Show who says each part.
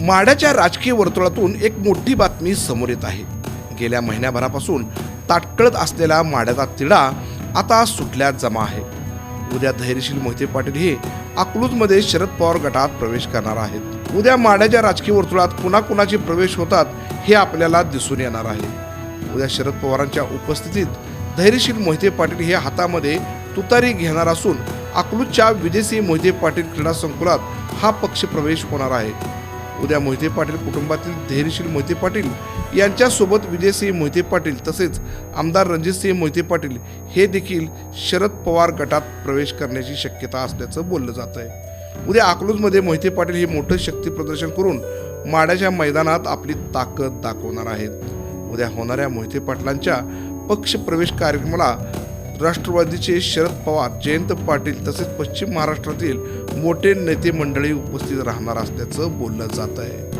Speaker 1: माड्याच्या राजकीय वर्तुळातून एक मोठी बातमी समोर येत आहे. गेल्या महिन्याभरापासून ताटकळत असलेला माड्याचा तिढा आता सुटल्यात जमा आहे. उद्या धैर्यशील मोहिते पाटील हे अकलूजमध्ये शरद पवार गटात प्रवेश करणार आहेत. उद्या माड्याच्या राजकीय वर्तुळात कुणाकुणाचे प्रवेश होतात हे आपल्याला दिसून येणार आहे. उद्या शरद पवारांच्या उपस्थितीत धैर्यशील मोहिते पाटील हे हातामध्ये तुतारी घेणार असून अकलूजच्या विदेशी मोहिते पाटील क्रीडा संकुलात हा पक्ष प्रवेश होणार आहे. उद्या मोहिते पाटील कुटुंबातील धैर्यशील मोहिते पाटील यांच्यासोबत विजयसिंह मोहिते पाटील तसेच आमदार रणजितसिंह मोहिते पाटील हे देखील शरद पवार गटात प्रवेश करण्याची शक्यता असल्याचं बोललं जात आहे उद्या अकलूजमध्ये मोहिते पाटील हे मोठं शक्तीप्रदर्शन करून माड्याच्या मैदानात आपली ताकद दाखवणार आहेत. उद्या होणाऱ्या मोहिते पाटलांच्या पक्ष प्रवेश कार्यक्रमाला राष्ट्रवादीचे शरद पवार जयंत पाटील तसेच पश्चिम महाराष्ट्रातील मोठे नेते मंडळी उपस्थित राहणार असल्याचं बोललं जात आहे.